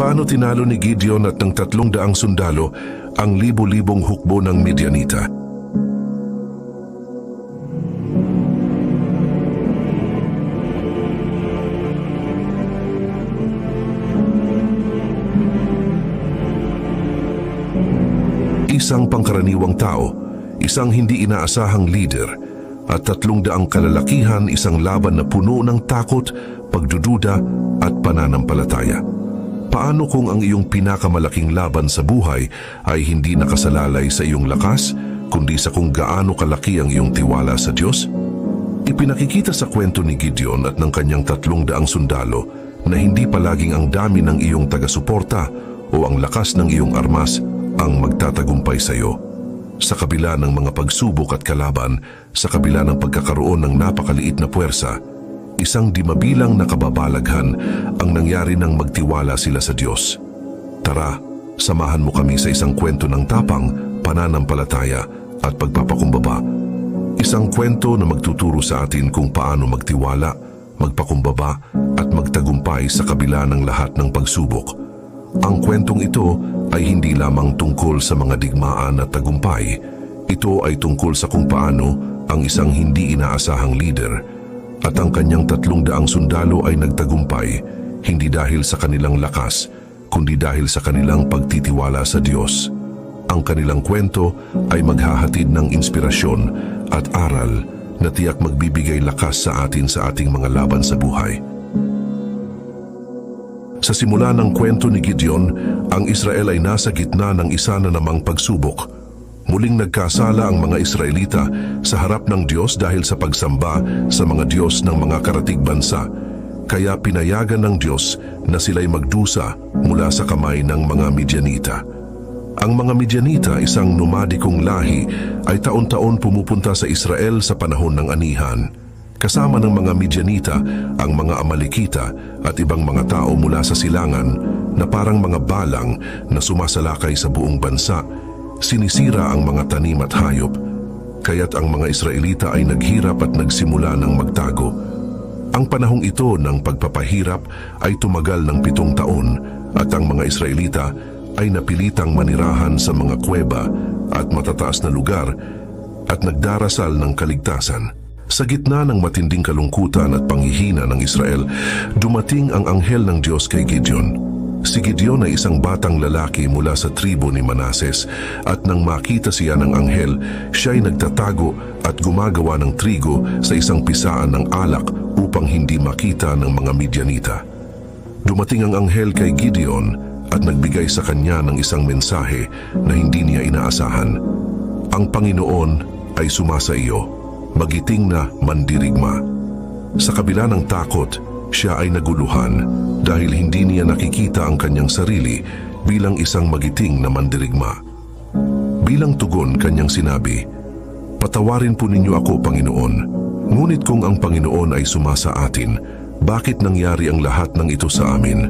Paano tinalo ni Gideon at ng tatlong daang sundalo ang libo-libong hukbo ng Midianita? Isang pangkaraniwang tao, isang hindi inaasahang leader, at tatlong daang kalalakihan isang laban na puno ng takot, pagdududa at pananampalataya. Paano kung ang iyong pinakamalaking laban sa buhay ay hindi nakasalalay sa iyong lakas, kundi sa kung gaano kalaki ang iyong tiwala sa Diyos? Ipinakikita sa kwento ni Gideon at ng kanyang tatlong daang sundalo na hindi palaging ang dami ng iyong taga-suporta o ang lakas ng iyong armas ang magtatagumpay sa iyo. Sa kabila ng mga pagsubok at kalaban, sa kabila ng pagkakaroon ng napakaliit na puwersa, isang di mabilang na kababalaghan ang nangyari nang magtiwala sila sa Diyos. Tara, samahan mo kami sa isang kwento ng tapang, pananampalataya at pagpapakumbaba. Isang kwento na magtuturo sa atin kung paano magtiwala, magpakumbaba at magtagumpay sa kabila ng lahat ng pagsubok. Ang kwentong ito ay hindi lamang tungkol sa mga digmaan at tagumpay. Ito ay tungkol sa kung paano ang isang hindi inaasahang leader at ang kanyang tatlong daang sundalo ay nagtagumpay hindi dahil sa kanilang lakas, kundi dahil sa kanilang pagtitiwala sa Diyos. Ang kanilang kwento ay maghahatid ng inspirasyon at aral na tiyak magbibigay lakas sa atin sa ating mga laban sa buhay. Sa simula ng kwento ni Gideon, ang Israel ay nasa gitna ng isa na namang pagsubok. Muling nagkasala ang mga Israelita sa harap ng Diyos dahil sa pagsamba sa mga Diyos ng mga karatig bansa. Kaya pinayagan ng Diyos na sila'y magdusa mula sa kamay ng mga Midianita. Ang mga Midianita, isang nomadikong lahi, ay taon-taon pumupunta sa Israel sa panahon ng anihan. Kasama ng mga Midianita ang mga Amalekita at ibang mga tao mula sa silangan na parang mga balang na sumasalakay sa buong bansa. Sinisira ang mga tanim at hayop. Kaya't ang mga Israelita ay naghirap at nagsimula ng magtago. Ang panahong ito ng pagpapahirap ay tumagal ng pitong taon at ang mga Israelita ay napilitang manirahan sa mga kuweba at matataas na lugar at nagdarasal ng kaligtasan. Sa gitna ng matinding kalungkutan at panghihina ng Israel, dumating ang anghel ng Diyos kay Gideon. Si Gideon ay isang batang lalaki mula sa tribo ni Manases at nang makita siya ng anghel, siya ay nagtatago at gumagawa ng trigo sa isang pisaan ng alak upang hindi makita ng mga Midianita. Dumating ang anghel kay Gideon at nagbigay sa kanya ng isang mensahe na hindi niya inaasahan. Ang Panginoon ay sumasa iyo, magiting na mandirigma. Sa kabila ng takot, siya ay naguluhan dahil hindi niya nakikita ang kanyang sarili bilang isang magiting na mandirigma. Bilang tugon kanyang sinabi, Patawarin po ninyo ako, Panginoon. Ngunit kung ang Panginoon ay sumasa atin, bakit nangyari ang lahat ng ito sa amin?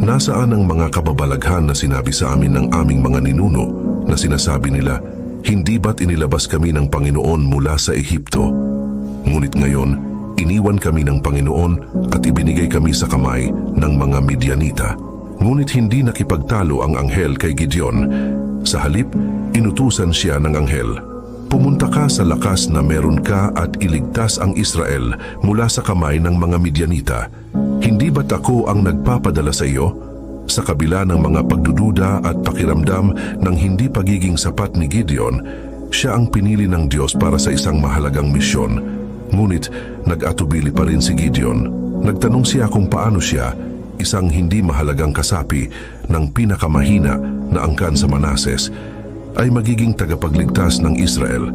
Nasaan ang mga kababalaghan na sinabi sa amin ng aming mga ninuno na sinasabi nila, hindi ba't inilabas kami ng Panginoon mula sa Ehipto? Ngunit ngayon, iniwan kami ng Panginoon at ibinigay kami sa kamay ng mga Midianita. Ngunit hindi nakipagtalo ang anghel kay Gideon. Sa halip, inutusan siya ng anghel. Pumunta ka sa lakas na meron ka at iligtas ang Israel mula sa kamay ng mga Midianita. Hindi ba't ako ang nagpapadala sa iyo? Sa kabila ng mga pagdududa at pakiramdam ng hindi pagiging sapat ni Gideon, siya ang pinili ng Diyos para sa isang mahalagang misyon. Ngunit nag-atubili pa rin si Gideon. Nagtanong siya kung paano siya, isang hindi mahalagang kasapi ng pinakamahina na angkan sa Manases, ay magiging tagapagligtas ng Israel.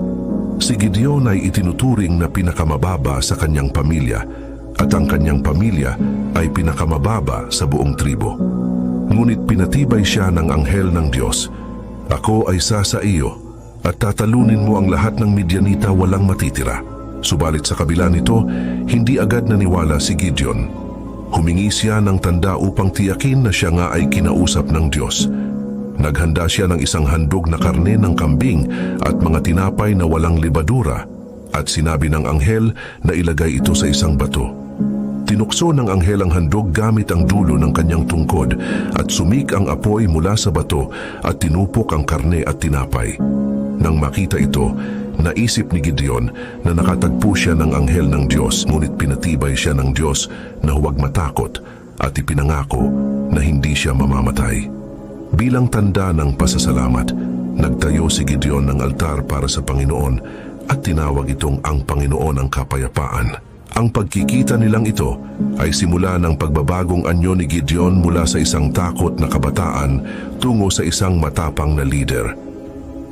Si Gideon ay itinuturing na pinakamababa sa kanyang pamilya at ang kanyang pamilya ay pinakamababa sa buong tribo. Ngunit pinatibay siya ng anghel ng Diyos. Ako ay sasa iyo at tatalunin mo ang lahat ng Midianita walang matitira. Subalit sa kabila nito, hindi agad naniwala si Gideon. Humingi siya ng tanda upang tiyakin na siya nga ay kinausap ng Diyos. Naghanda siya ng isang handog na karne ng kambing at mga tinapay na walang libadura at sinabi ng anghel na ilagay ito sa isang bato. Tinukso ng anghel ang handog gamit ang dulo ng kanyang tungkod at sumik ang apoy mula sa bato at tinupok ang karne at tinapay. Nang makita ito, naisip ni Gideon na nakatagpo siya ng anghel ng Diyos ngunit pinatibay siya ng Diyos na huwag matakot at ipinangako na hindi siya mamamatay. Bilang tanda ng pasasalamat, nagtayo si Gideon ng altar para sa Panginoon at tinawag itong ang Panginoon ang Kapayapaan. Ang pagkikita nilang ito ay simula ng pagbabagong anyo ni Gideon mula sa isang takot na kabataan tungo sa isang matapang na leader.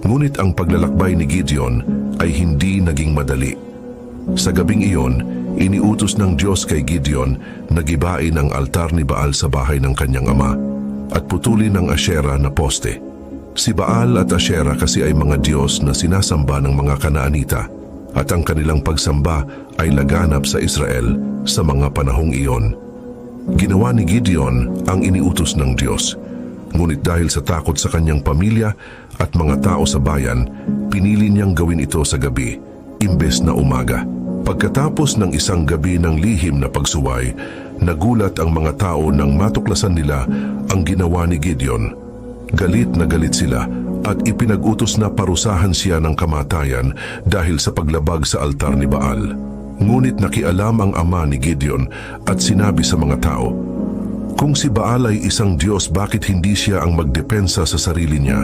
Ngunit ang paglalakbay ni Gideon ay hindi naging madali. Sa gabing iyon, iniutos ng Diyos kay Gideon na gibain ang altar ni Baal sa bahay ng kanyang ama at putulin ang Asherah na poste. Si Baal at Asherah kasi ay mga Diyos na sinasamba ng mga Kanaanita at ang kanilang pagsamba ay laganap sa Israel sa mga panahong iyon. Ginawa ni Gideon ang iniutos ng Diyos. Ngunit dahil sa takot sa kanyang pamilya at mga tao sa bayan, pinili niyang gawin ito sa gabi, imbes na umaga. Pagkatapos ng isang gabi ng lihim na pagsuway, nagulat ang mga tao nang matuklasan nila ang ginawa ni Gideon. Galit na galit sila at ipinag-utos na parusahan siya ng kamatayan dahil sa paglabag sa altar ni Baal. Ngunit nakialam ang ama ni Gideon at sinabi sa mga tao, Kung si Baal ay isang Diyos, bakit hindi siya ang magdepensa sa sarili niya?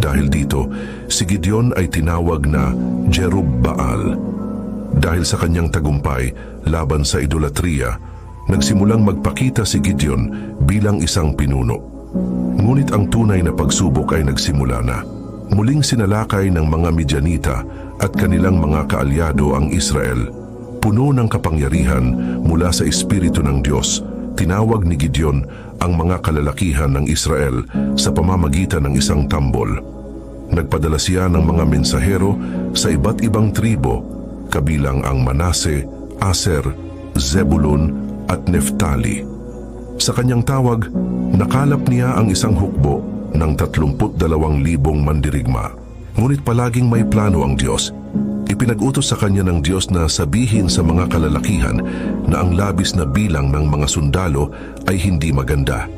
Dahil dito, si Gideon ay tinawag na Jerub-Baal. Dahil sa kanyang tagumpay laban sa idolatriya, nagsimulang magpakita si Gideon bilang isang pinuno. Ngunit ang tunay na pagsubok ay nagsimula na. Muling sinalakay ng mga Midyanita at kanilang mga kaalyado ang Israel. Puno ng kapangyarihan mula sa Espiritu ng Diyos, tinawag ni Gideon ang mga kalalakihan ng Israel sa pamamagitan ng isang tambol. Nagpadala siya ng mga mensahero sa iba't ibang tribo, kabilang ang Manase, Aser, Zebulun at Neftali. Sa kanyang tawag, nakalap niya ang isang hukbo ng 32,000 mandirigma. Ngunit palaging may plano ang Diyos. Ipinag-utos sa kanya ng Diyos na sabihin sa mga kalalakihan na ang labis na bilang ng mga sundalo ay hindi maganda.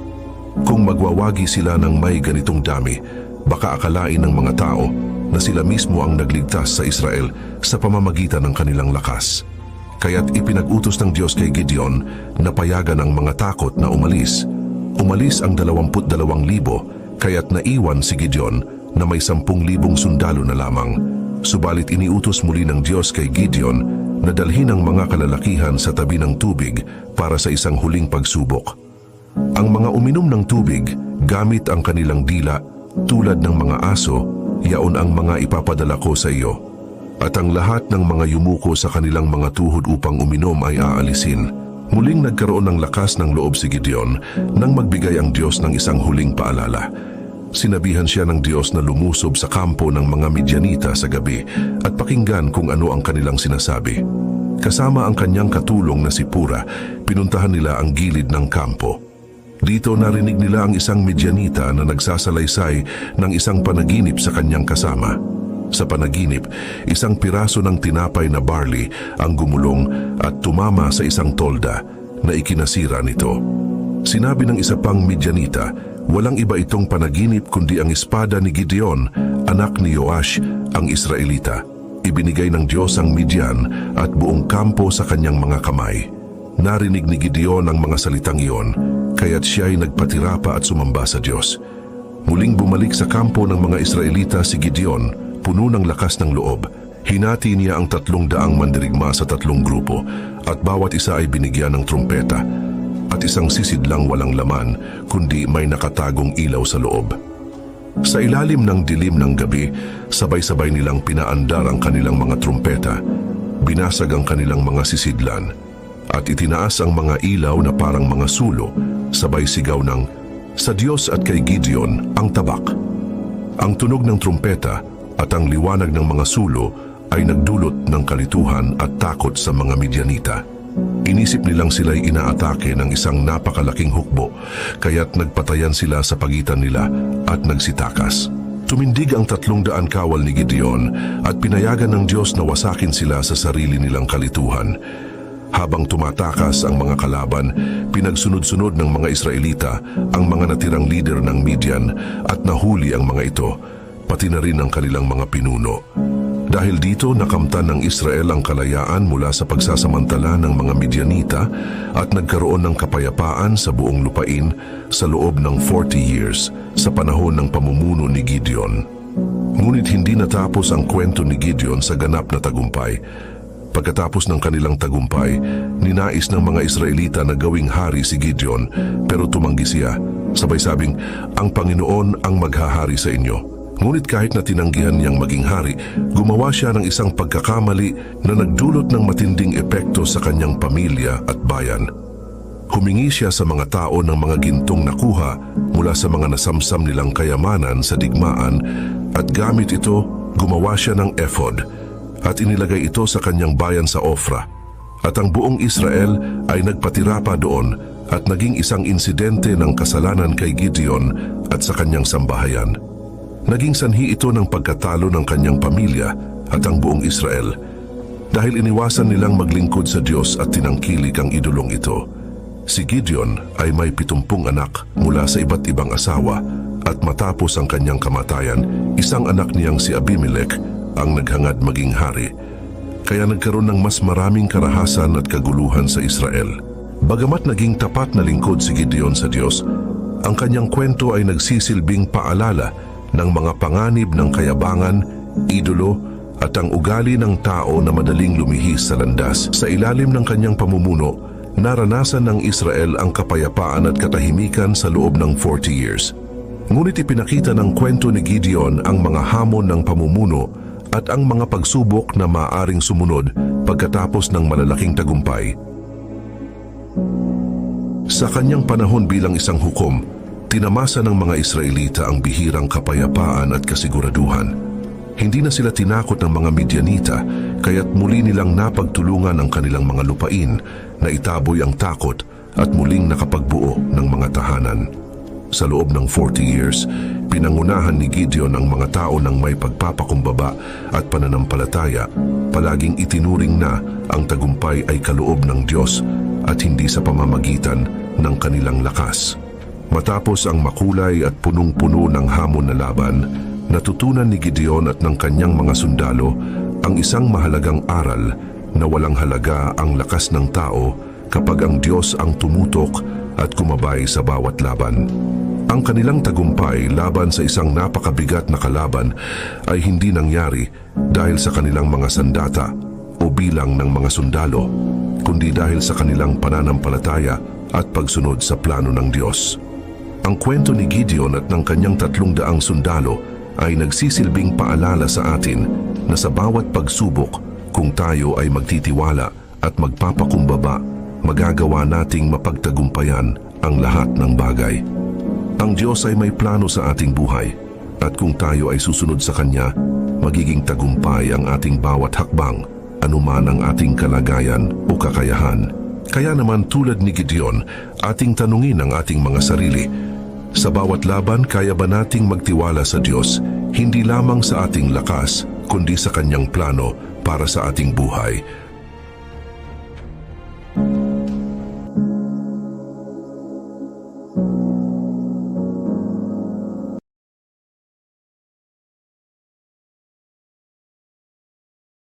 Kung magwawagi sila ng may ganitong dami, baka akalain ng mga tao na sila mismo ang nagligtas sa Israel sa pamamagitan ng kanilang lakas. Kaya't ipinag-utos ng Diyos kay Gideon na payagan ang mga takot na umalis. Umalis ang 22,000 kaya't naiwan si Gideon na may 10,000 sundalo na lamang. Subalit iniutos muli ng Diyos kay Gideon na dalhin ang mga kalalakihan sa tabi ng tubig para sa isang huling pagsubok. Ang mga uminom ng tubig gamit ang kanilang dila tulad ng mga aso, yaon ang mga ipapadala ko sa iyo at ang lahat ng mga yumuko sa kanilang mga tuhod upang uminom ay aalisin. Muling nagkaroon ng lakas ng loob si Gideon nang magbigay ang Diyos ng isang huling paalala. Sinabihan siya ng Diyos na lumusob sa kampo ng mga Midyanita sa gabi at pakinggan kung ano ang kanilang sinasabi. Kasama ang kanyang katulong na si Pura, pinuntahan nila ang gilid ng kampo. Dito narinig nila ang isang Midyanita na nagsasalaysay ng isang panaginip sa kanyang kasama. Sa panaginip, isang piraso ng tinapay na barley ang gumulong at tumama sa isang tolda na ikinasira nito. Sinabi ng isa pang Midyanita, walang iba itong panaginip kundi ang espada ni Gideon, anak ni Joash, ang Israelita. Ibinigay ng Diyos ang Midyan at buong kampo sa kanyang mga kamay. Narinig ni Gideon ang mga salitang iyon, kaya't siya ay nagpatira pa at sumamba sa Diyos. Muling bumalik sa kampo ng mga Israelita si Gideon, puno ng lakas ng loob. Hinati niya ang tatlong daang mandirigma sa tatlong grupo at bawat isa ay binigyan ng trumpeta at isang sisid lang walang laman kundi may nakatagong ilaw sa loob. Sa ilalim ng dilim ng gabi, sabay-sabay nilang pinaandar ang kanilang mga trumpeta, binasag ang kanilang mga sisidlan, at itinaas ang mga ilaw na parang mga sulo, sabay sigaw ng, Sa Diyos at kay Gideon ang tabak. Ang tunog ng trumpeta at ang liwanag ng mga sulo ay nagdulot ng kalituhan at takot sa mga Midyanita. Inisip nilang sila'y inaatake ng isang napakalaking hukbo, kaya't nagpatayan sila sa pagitan nila at nagsitakas. Tumindig ang tatlong daan kawal ni Gideon at pinayagan ng Diyos na wasakin sila sa sarili nilang kalituhan. Habang tumatakas ang mga kalaban, pinagsunod-sunod ng mga Israelita ang mga natirang leader ng Midian at nahuli ang mga ito, pati na rin ang kanilang mga pinuno. Dahil dito nakamtan ng Israel ang kalayaan mula sa pagsasamantala ng mga Midianita at nagkaroon ng kapayapaan sa buong lupain sa loob ng 40 years sa panahon ng pamumuno ni Gideon. Ngunit hindi natapos ang kwento ni Gideon sa ganap na tagumpay. Pagkatapos ng kanilang tagumpay, ninais ng mga Israelita na gawing hari si Gideon pero tumanggi siya. Sabay sabing, ang Panginoon ang maghahari sa inyo. Ngunit kahit na tinanggihan niyang maging hari, gumawa siya ng isang pagkakamali na nagdulot ng matinding epekto sa kanyang pamilya at bayan. Humingi siya sa mga tao ng mga gintong nakuha mula sa mga nasamsam nilang kayamanan sa digmaan at gamit ito, gumawa siya ng ephod at inilagay ito sa kanyang bayan sa Ofra. At ang buong Israel ay nagpatira pa doon at naging isang insidente ng kasalanan kay Gideon at sa kanyang sambahayan. Naging sanhi ito ng pagkatalo ng kanyang pamilya at ang buong Israel dahil iniwasan nilang maglingkod sa Diyos at tinangkilik ang idolong ito. Si Gideon ay may pitumpung anak mula sa iba't ibang asawa at matapos ang kanyang kamatayan, isang anak niyang si Abimelech ang naghangad maging hari. Kaya nagkaroon ng mas maraming karahasan at kaguluhan sa Israel. Bagamat naging tapat na lingkod si Gideon sa Diyos, ang kanyang kwento ay nagsisilbing paalala ng mga panganib ng kayabangan, idolo, at ang ugali ng tao na madaling lumihis sa landas. Sa ilalim ng kanyang pamumuno, naranasan ng Israel ang kapayapaan at katahimikan sa loob ng 40 years. Ngunit ipinakita ng kwento ni Gideon ang mga hamon ng pamumuno at ang mga pagsubok na maaring sumunod pagkatapos ng malalaking tagumpay. Sa kanyang panahon bilang isang hukom, tinamasa ng mga Israelita ang bihirang kapayapaan at kasiguraduhan. Hindi na sila tinakot ng mga Midianita, kaya't muli nilang napagtulungan ang kanilang mga lupain na itaboy ang takot at muling nakapagbuo ng mga tahanan. Sa loob ng 40 years, pinangunahan ni Gideon ang mga tao ng may pagpapakumbaba at pananampalataya, palaging itinuring na ang tagumpay ay kaloob ng Diyos at hindi sa pamamagitan ng kanilang lakas. Matapos ang makulay at punong-puno ng hamon na laban, natutunan ni Gideon at ng kanyang mga sundalo ang isang mahalagang aral na walang halaga ang lakas ng tao kapag ang Diyos ang tumutok at kumabay sa bawat laban. Ang kanilang tagumpay laban sa isang napakabigat na kalaban ay hindi nangyari dahil sa kanilang mga sandata o bilang ng mga sundalo, kundi dahil sa kanilang pananampalataya at pagsunod sa plano ng Diyos. Ang kwento ni Gideon at ng kanyang tatlong daang sundalo ay nagsisilbing paalala sa atin na sa bawat pagsubok, kung tayo ay magtitiwala at magpapakumbaba, magagawa nating mapagtagumpayan ang lahat ng bagay. Ang Diyos ay may plano sa ating buhay at kung tayo ay susunod sa Kanya, magiging tagumpay ang ating bawat hakbang, anuman ang ating kalagayan o kakayahan. Kaya naman tulad ni Gideon, ating tanungin ang ating mga sarili, sa bawat laban kaya ba nating magtiwala sa Diyos, hindi lamang sa ating lakas, kundi sa Kanyang plano para sa ating buhay.